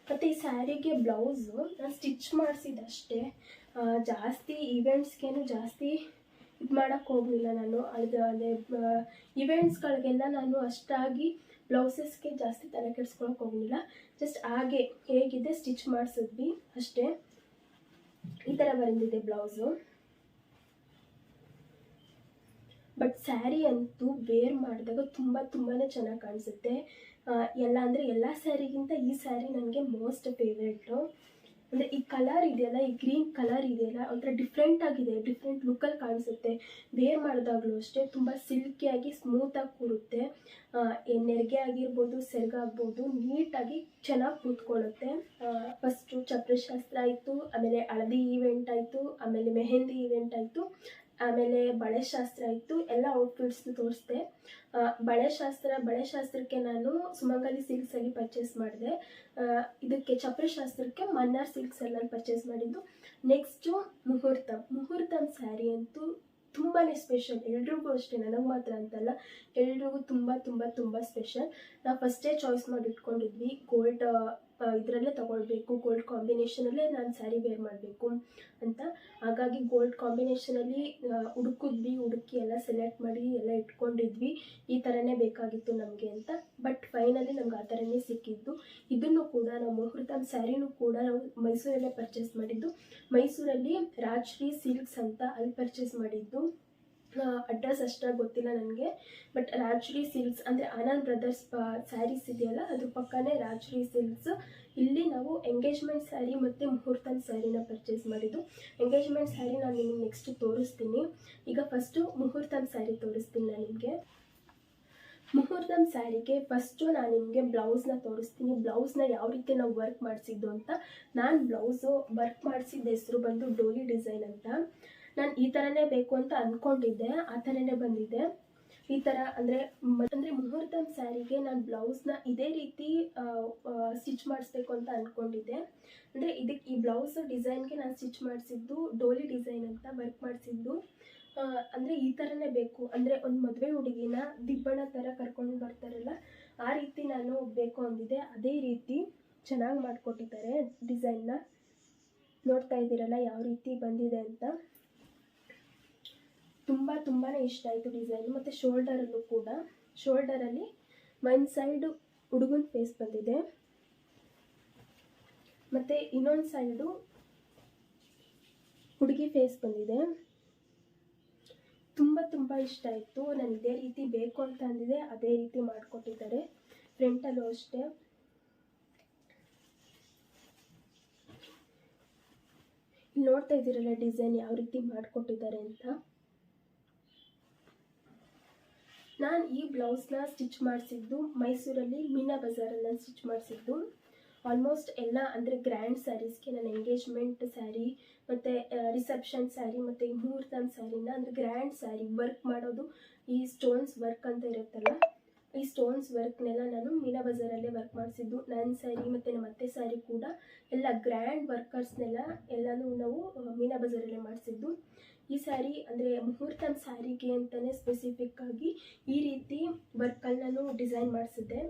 S1: ಮತ್ತು ಈ ಸ್ಯಾರಿಗೆ ಬ್ಲೌಸು ನಾನು ಸ್ಟಿಚ್ ಮಾಡಿಸಿದಷ್ಟೇ ಜಾಸ್ತಿ ಈವೆಂಟ್ಸ್ಗೇನು ಜಾಸ್ತಿ ಇದು ಮಾಡೋಕ್ಕೆ ಹೋಗಲಿಲ್ಲ ನಾನು. ಅದು ಅದೇ ಇವೆಂಟ್ಸ್ಗಳಿಗೆಲ್ಲ ನಾನು ಅಷ್ಟಾಗಿ ಬ್ಲೌಸಸ್ಗೆ ಜಾಸ್ತಿ ತಲೆ ಕೆಡ್ಸ್ಕೊಳಕ್ಕೆ ಹೋಗಲಿಲ್ಲ. ಜಸ್ಟ್ ಹಾಗೆ ಹೇಗಿದೆ ಸ್ಟಿಚ್ ಮಾಡಿಸಿದ್ವಿ ಅಷ್ಟೇ. ಈ ಥರ ಬಂದಿದೆ ಬ್ಲೌಸು ಬಟ್ ಸ್ಯಾರಿ ಅಂತೂ ವೇರ್ ಮಾಡಿದಾಗ ತುಂಬ ತುಂಬಾ ಚೆನ್ನಾಗಿ ಕಾಣಿಸುತ್ತೆ. ಎಲ್ಲ ಅಂದರೆ ಎಲ್ಲ ಸ್ಯಾರಿಗಿಂತ ಈ ಸ್ಯಾರಿ ನನಗೆ ಮೋಸ್ಟ್ ಫೇವ್ರೇಟು ಅಂದರೆ ಈ ಕಲರ್ ಇದೆಯಲ್ಲ, ಈ ಗ್ರೀನ್ ಕಲರ್ ಇದೆಯಲ್ಲ, ಒಂಥರ ಡಿಫ್ರೆಂಟ್ ಆಗಿದೆ ಡಿಫ್ರೆಂಟ್ ಲುಕ್ಕಲ್ಲಿ ಕಾಣಿಸುತ್ತೆ. ವೇರ್ ಮಾಡಿದಾಗಲೂ ಅಷ್ಟೇ ತುಂಬ ಸಿಲ್ಕಿಯಾಗಿ ಸ್ಮೂತಾಗಿ ಕೂರುತ್ತೆ. ನೆರಿಗೆ ಆಗಿರ್ಬೋದು, ಸೆರ್ಗ ಆಗ್ಬೋದು, ನೀಟಾಗಿ ಚೆನ್ನಾಗಿ ಕೂತ್ಕೊಳ್ಳುತ್ತೆ. ಫಸ್ಟು ಚಪ್ರಶಾಸ್ತ್ರ ಆಯಿತು, ಆಮೇಲೆ ಹಳದಿ ಈವೆಂಟ್ ಆಯಿತು, ಆಮೇಲೆ ಮೆಹೆಂದಿ ಈವೆಂಟ್ ಆಯಿತು. ಆಮೇಲೆ ಬಳೆ ಶಾಸ್ತ್ರ ಇತ್ತು, ಎಲ್ಲ ಔಟ್ಫಿಟ್ಸ್ ತೋರಿಸ್ದೆ. ಬಳೆ ಶಾಸ್ತ್ರ, ಬಳೆ ಶಾಸ್ತ್ರಕ್ಕೆ ನಾನು ಸುಮಂಗಲಿ ಸಿಲ್ಕ್ಸಲ್ಲಿ ಪರ್ಚೇಸ್ ಮಾಡಿದೆ. ಇದಕ್ಕೆ ಚಪ್ರ ಶಾಸ್ತ್ರಕ್ಕೆ ಮನ್ನಾರ್ ಸಿಲ್ಕ್ಸಲ್ಲಿ ಪರ್ಚೇಸ್ ಮಾಡಿದ್ದು. ನೆಕ್ಸ್ಟು ಮುಹೂರ್ತಮ್ ಮುಹೂರ್ತಂ ಸ್ಯಾರಿ ಅಂತೂ ತುಂಬಾ ಸ್ಪೆಷಲ್ ಎಲ್ರಿಗೂ ಅಷ್ಟೇ, ನನಗೆ ಮಾತ್ರ ಅಂತಲ್ಲ. ಎಲ್ರಿಗೂ ತುಂಬ ತುಂಬ ತುಂಬ ಸ್ಪೆಷಲ್ ನಾವು ಫಸ್ಟೇ ಚಾಯ್ಸ್ ಮಾಡಿ ಇಟ್ಕೊಂಡಿದ್ವಿ ಗೋಲ್ಡ್ ಇದರಲ್ಲೇ ತಗೊಳ್ಬೇಕು ಗೋಲ್ಡ್ ಕಾಂಬಿನೇಷನಲ್ಲೇ ನಾನು ಸ್ಯಾರಿ ವೇರ್ ಮಾಡಬೇಕು ಅಂತ. ಹಾಗಾಗಿ ಗೋಲ್ಡ್ ಕಾಂಬಿನೇಷನಲ್ಲಿ ಹುಡುಕಿದ್ವಿ ಹುಡುಕಿ ಎಲ್ಲ ಸೆಲೆಕ್ಟ್ ಮಾಡಿ ಎಲ್ಲ ಇಟ್ಕೊಂಡಿದ್ವಿ. ಈ ಥರನೇ ಬೇಕಾಗಿತ್ತು ನಮಗೆ ಅಂತ. ಬಟ್ ಫೈನಲಿ ನಮ್ಗೆ ಆ ಥರನೇ ಸಿಕ್ಕಿದ್ದು. ಇದನ್ನು ಕೂಡ ನಾವು ಮುಹೂರ್ತದ ಸ್ಯಾರಿನೂ ಕೂಡ ನಾವು ಮೈಸೂರಲ್ಲೇ ಪರ್ಚೇಸ್ ಮಾಡಿದ್ದು. ಮೈಸೂರಲ್ಲಿ ರಾಜ್ಶ್ರೀ ಸಿಲ್ಕ್ಸ್ ಅಂತ ಅಲ್ಲಿ ಪರ್ಚೇಸ್ ಮಾಡಿದ್ದು. ಅಡ್ರೆಸ್ ಅಷ್ಟಾಗಿ ಗೊತ್ತಿಲ್ಲ ನನಗೆ. ಬಟ್ ರಾಜ್ರಿ ಸಿಲ್ಕ್ಸ್ ಅಂದರೆ ಆನಂದ್ ಬ್ರದರ್ಸ್ ಸ್ಯಾರೀಸ್ ಇದೆಯಲ್ಲ, ಅದ್ರ ಪಕ್ಕನೇ ರಾಜ್ರಿ ಸಿಲ್ಕ್ಸ್ ಇಲ್ಲಿ ನಾವು ಎಂಗೇಜ್ಮೆಂಟ್ ಸ್ಯಾರಿ ಮತ್ತು ಮುಹೂರ್ತನ ಸ್ಯಾರಿನ ಪರ್ಚೇಸ್ ಮಾಡಿದ್ದು. ಎಂಗೇಜ್ಮೆಂಟ್ ಸ್ಯಾರಿ ನಾನು ನಿಮಗೆ ನೆಕ್ಸ್ಟ್ ತೋರಿಸ್ತೀನಿ. ಈಗ ಫಸ್ಟು ಮುಹೂರ್ತನ ಸ್ಯಾರಿ ತೋರಿಸ್ತೀನಿ ನಾನು ನಿಮಗೆ. ಮುಹೂರ್ತಂ ಸ್ಯಾರಿಗೆ ಫಸ್ಟು ನಾನು ನಿಮಗೆ ಬ್ಲೌಸ್ನ ತೋರಿಸ್ತೀನಿ. ಬ್ಲೌಸ್ನ ಯಾವ ರೀತಿ ನಾವು ವರ್ಕ್ ಮಾಡಿಸಿದ್ದು ಅಂತ. ನಾನು ಬ್ಲೌಸು ವರ್ಕ್ ಮಾಡಿಸಿದ ಹೆಸರು ಬಂದು ಡೋಲಿ ಡಿಸೈನ್ ಅಂತ. ನಾನು ಈ ಥರನೇ ಬೇಕು ಅಂತ ಅಂದ್ಕೊಂಡಿದ್ದೆ ಆ ಥರನೇ ಬಂದಿದೆ. ಈ ಥರ ಅಂದರೆ ಅಂದರೆ ಮುಹೂರ್ತದ ಸ್ಯಾರಿಗೆ ನಾನು ಬ್ಲೌಸ್ನ ಇದೇ ರೀತಿ ಸ್ಟಿಚ್ ಮಾಡಿಸ್ಬೇಕು ಅಂತ ಅಂದ್ಕೊಂಡಿದ್ದೆ ಅಂದರೆ ಇದಕ್ಕೆ ಈ ಬ್ಲೌಸ್ ಡಿಸೈನ್ಗೆ ನಾನು ಸ್ಟಿಚ್ ಮಾಡಿಸಿದ್ದು, ಡೋಲಿ ಡಿಸೈನ್ ಅಂತ ವರ್ಕ್ ಮಾಡಿಸಿದ್ದು. ಅಂದರೆ ಈ ಥರನೇ ಬೇಕು. ಅಂದರೆ ಒಂದು ಮದುವೆ ಹುಡುಗಿನ ದಿಬ್ಬಣ ಥರ ಕರ್ಕೊಂಡು ಬರ್ತಾರಲ್ಲ, ಆ ರೀತಿ ನಾನು ಬೇಕು ಅಂದಿದ್ದೆ. ಅದೇ ರೀತಿ ಚೆನ್ನಾಗಿ ಮಾಡಿಕೊಟ್ಟಿದ್ದಾರೆ ಡಿಸೈನ್ನ ನೋಡ್ತಾ ಇದ್ದೀರಲ್ಲ ಯಾವ ರೀತಿ ಬಂದಿದೆ ಅಂತ. ತುಂಬ ತುಂಬಾ ಇಷ್ಟ ಆಯಿತು ಡಿಸೈನ್ ಮತ್ತು ಶೋಲ್ಡರಲ್ಲೂ ಕೂಡ. ಶೋಲ್ಡರಲ್ಲಿ ಒಂದು ಸೈಡು ಹುಡುಗನ ಫೇಸ್ ಬಂದಿದೆ. ಮತ್ತು ಇನ್ನೊಂದು ಸೈಡು ಹುಡುಗಿ ಫೇಸ್ ಬಂದಿದೆ. ತುಂಬ ತುಂಬ ಇಷ್ಟ ಆಯಿತು. ನಾನು ಇದೇ ರೀತಿ ಬೇಕು ಅಂತ ಅಂದಿದೆ. ಅದೇ ರೀತಿ ಮಾಡಿಕೊಟ್ಟಿದ್ದಾರೆ. ಫ್ರಂಟಲ್ಲೂ ಅಷ್ಟೇ. ನೋಡ್ತಾ ಇದ್ದೀರಲ್ಲ ಡಿಸೈನ್ ಯಾವ ರೀತಿ ಮಾಡಿಕೊಟ್ಟಿದ್ದಾರೆ ಅಂತ. ನಾನು ಈ ಬ್ಲೌಸ್ನ ಸ್ಟಿಚ್ ಮಾಡಿಸಿದ್ದು ಮೈಸೂರಲ್ಲಿ ಮೀನಾ ಬಜಾರಲ್ಲಿ ಸ್ಟಿಚ್ ಮಾಡಿಸಿದ್ದು. ಆಲ್ಮೋಸ್ಟ್ ಎಲ್ಲ ಅಂದರೆ ಗ್ರ್ಯಾಂಡ್ ಸ್ಯಾರೀಸ್ಗೆ ನಾನು ಎಂಗೇಜ್ಮೆಂಟ್ ಸ್ಯಾರಿ ಮತ್ತು ರಿಸೆಪ್ಷನ್ ಸ್ಯಾರಿ ಮತ್ತು ಈ ಮುಹೂರ್ತಮ್ ಸ್ಯಾರಿನ ಅಂದರೆ ಗ್ರ್ಯಾಂಡ್ ಸ್ಯಾರಿ ವರ್ಕ್ ಮಾಡೋದು ಈ ಸ್ಟೋನ್ಸ್ ವರ್ಕ್ ಅಂತ ಇರುತ್ತಲ್ಲ, ಈ ಸ್ಟೋನ್ಸ್ ವರ್ಕ್ನೆಲ್ಲ ನಾನು ಮೀನಾ ಬಜಾರಲ್ಲೇ ವರ್ಕ್ ಮಾಡಿಸಿದ್ದು. ನನ್ನ ಸ್ಯಾರಿ ಮತ್ತು ನಮ್ಮ ಅತ್ತೆ ಸ್ಯಾರಿ ಕೂಡ ಎಲ್ಲ ಗ್ರ್ಯಾಂಡ್ ವರ್ಕರ್ಸ್ನೆಲ್ಲ ಎಲ್ಲನೂ ನಾವು ಮೀನಾ ಬಜಾರಲ್ಲೇ ಮಾಡಿಸಿದ್ದು. ಈ ಸ್ಯಾರಿ ಅಂದರೆ ಮುಹೂರ್ತನ ಸ್ಯಾರಿಗೆ ಅಂತಲೇ ಸ್ಪೆಸಿಫಿಕ್ ಆಗಿ ಈ ರೀತಿ ವರ್ಕಲ್ಲಿ ಡಿಸೈನ್ ಮಾಡಿಸಿದ್ದೆ.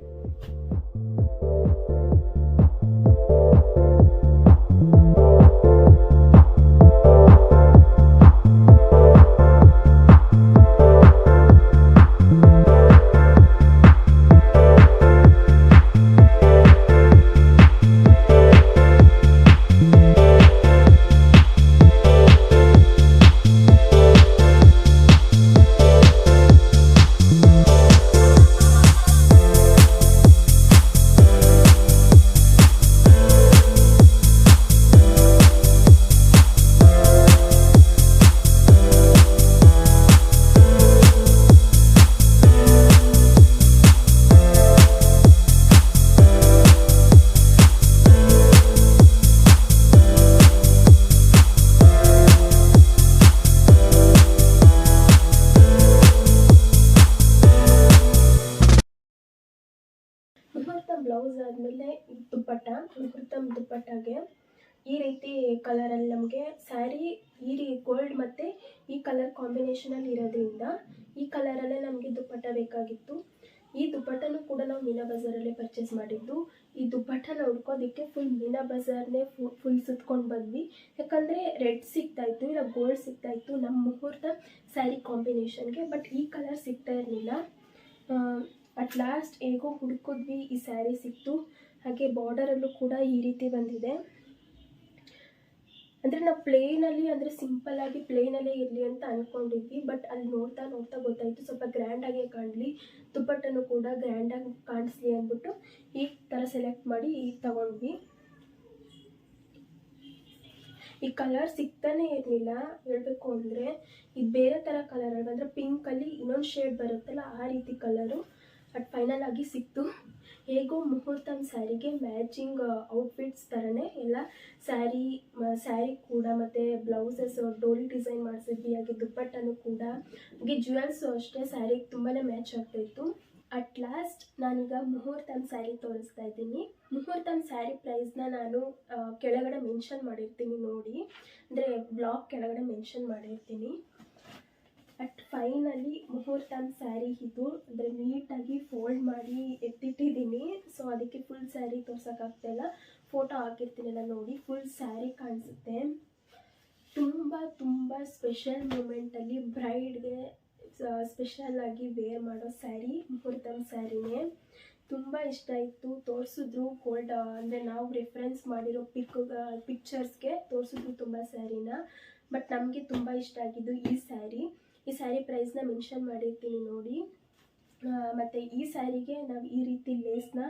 S1: ಕಲರಲ್ಲಿ ನಮಗೆ ಸ್ಯಾರಿ ಈ ರೀ ಗೋಲ್ಡ್ ಮತ್ತು ಈ ಕಲರ್ ಕಾಂಬಿನೇಷನಲ್ಲಿ ಇರೋದ್ರಿಂದ ಈ ಕಲರಲ್ಲೇ ನಮಗೆ ದುಪ್ಪಟ್ಟ ಬೇಕಾಗಿತ್ತು. ಈ ದುಪ್ಪಟ್ಟನೂ ಕೂಡ ನಾವು ಮೀನಾ ಬಜಾರಲ್ಲೇ ಪರ್ಚೇಸ್ ಮಾಡಿದ್ದು. ಈ ದುಪ್ಪಟ್ಟನ ಹುಡ್ಕೋದಕ್ಕೆ ಫುಲ್ ಮೀನಾ ಬಜಾರ್ನೇ ಫುಲ್ ಸುತ್ಕೊಂಡು ಬಂದ್ವಿ. ಯಾಕಂದರೆ ರೆಡ್ ಸಿಗ್ತಾ ಇತ್ತು, ಇಲ್ಲ ಗೋಲ್ಡ್ ಸಿಗ್ತಾ ಇತ್ತು ನಮ್ಮ ಮುಹೂರ್ತ ಸ್ಯಾರಿ ಕಾಂಬಿನೇಷನ್ಗೆ ಬಟ್ ಈ ಕಲರ್ ಸಿಗ್ತಾ ಇರಲಿಲ್ಲ. ಅಟ್ ಲಾಸ್ಟ್ ಹೇಗೋ ಹುಡುಕಿದ್ವಿ ಈ ಸ್ಯಾರಿ ಸಿಕ್ತು. ಹಾಗೆ ಬಾರ್ಡರಲ್ಲೂ ಕೂಡ ಈ ರೀತಿ ಬಂದಿದೆ. ಅಂದರೆ ನಾವು ಪ್ಲೇನಲ್ಲಿ ಅಂದರೆ ಸಿಂಪಲ್ಲಾಗಿ ಪ್ಲೇನಲ್ಲೇ ಇರಲಿ ಅಂತ ಅಂದ್ಕೊಂಡಿದ್ವಿ ಬಟ್ ಅಲ್ಲಿ ನೋಡ್ತಾ ನೋಡ್ತಾ ಗೊತ್ತಾಯಿತು ಸ್ವಲ್ಪ ಗ್ರ್ಯಾಂಡಾಗೆ ಕಾಣಲಿ, ದುಪ್ಪಟ್ಟನು ಕೂಡ ಗ್ರ್ಯಾಂಡಾಗಿ ಕಾಣಿಸ್ಲಿ ಅಂದ್ಬಿಟ್ಟು ಈ ಥರ ಸೆಲೆಕ್ಟ್ ಮಾಡಿ ಈಗ ತಗೊಂಡ್ವಿ. ಈ ಕಲರ್ ಸಿಗ್ತಾನೆ ಇರಲಿಲ್ಲ, ಹೇಳಬೇಕು ಅಂದರೆ ಇದು ಬೇರೆ ಥರ ಕಲರ್ ಅಂದರೆ ಪಿಂಕಲ್ಲಿ ಇನ್ನೊಂದು ಶೇಡ್ ಬರುತ್ತಲ್ಲ, ಆ ರೀತಿ ಕಲರು ಬಟ್ ಫೈನಲ್ ಆಗಿ ಸಿಕ್ತು. ಹೇಗೋ ಮುಹೂರ್ತಮ್ ಸ್ಯಾರಿಗೆ ಮ್ಯಾಚಿಂಗ್ ಔಟ್ಫಿಟ್ಸ್ ಥರನೇ ಎಲ್ಲ ಸ್ಯಾರಿ ಸ್ಯಾರಿ ಕೂಡ ಮತ್ತು ಬ್ಲೌಸಸ್ ಡೋಲಿ ಡಿಸೈನ್ ಮಾಡಿಸಿದ್ವಿ, ಹಾಗೆ ದುಪ್ಪಟ್ಟನು ಕೂಡ. ಹಾಗೆ ಜ್ಯುವೆಲ್ಸು ಅಷ್ಟೇ ಸ್ಯಾರಿಗೆ ತುಂಬಾ ಮ್ಯಾಚ್ ಆಗ್ತಾಯಿತ್ತು ಅಟ್ ಲಾಸ್ಟ್ ನಾನೀಗ ಮುಹೂರ್ತಮ್ ಸ್ಯಾರಿ ತೋರಿಸ್ತಾ ಇದ್ದೀನಿ. ಮುಹೂರ್ತಮ್ ಸ್ಯಾರಿ ಪ್ರೈಸ್ನ ನಾನು ಕೆಳಗಡೆ ಮೆನ್ಷನ್ ಮಾಡಿರ್ತೀನಿ ನೋಡಿ. ಅಂದರೆ ಬ್ಲಾಗ್ ಕೆಳಗಡೆ ಮೆನ್ಷನ್ ಮಾಡಿರ್ತೀನಿ. ಅಟ್ ಫೈನಲಿ ಮುಹೂರ್ತಮ್ ಸ್ಯಾರಿ ಇದು. ಅಂದರೆ ನೀಟಾಗಿ ಫೋಲ್ಡ್ ಮಾಡಿ ಎತ್ತಿಟ್ಟಿದ್ದೀನಿ. ಸೊ ಅದಕ್ಕೆ ಫುಲ್ ಸ್ಯಾರಿ ತೋರ್ಸೋಕ್ಕಾಗ್ತಾಯಿಲ್ಲ ಫೋಟೋ ಹಾಕಿರ್ತೀನಿ ನಾನು ನೋಡಿ. ಫುಲ್ ಸ್ಯಾರಿ ಕಾಣಿಸುತ್ತೆ. ತುಂಬ ತುಂಬ ಸ್ಪೆಷಲ್ ಮೂಮೆಂಟಲ್ಲಿ ಬ್ರೈಡ್ಗೆ ಸ್ಪೆಷಲ್ ಆಗಿ ವೇರ್ ಮಾಡೋ ಸ್ಯಾರಿ ಮುಹೂರ್ತಮ್ ಸ್ಯಾರಿನೇ ತುಂಬ ಇಷ್ಟ ಇತ್ತು ತೋರಿಸಿದ್ರು ಕೋಲ್ಡ್ ಅಂದರೆ ನಾವು ರೆಫರೆನ್ಸ್ ಮಾಡಿರೋ ಪಿಕ್ ಪಿಕ್ಚರ್ಸ್ಗೆ ತೋರಿಸಿದ್ರು ತುಂಬ ಸ್ಯಾರಿನ ಬಟ್ ನಮಗೆ ತುಂಬ ಇಷ್ಟ ಆಗಿದ್ದು ಈ ಸ್ಯಾರಿ ಈ ಸ್ಯಾರಿ ಪ್ರೈಸ್ನ ಮೆನ್ಷನ್ ಮಾಡಿರ್ತೀನಿ ನೋಡಿ. ಮತ್ತು ಈ ಸ್ಯಾರಿಗೆ ನಾವು ಈ ರೀತಿ ಲೇಸ್ನ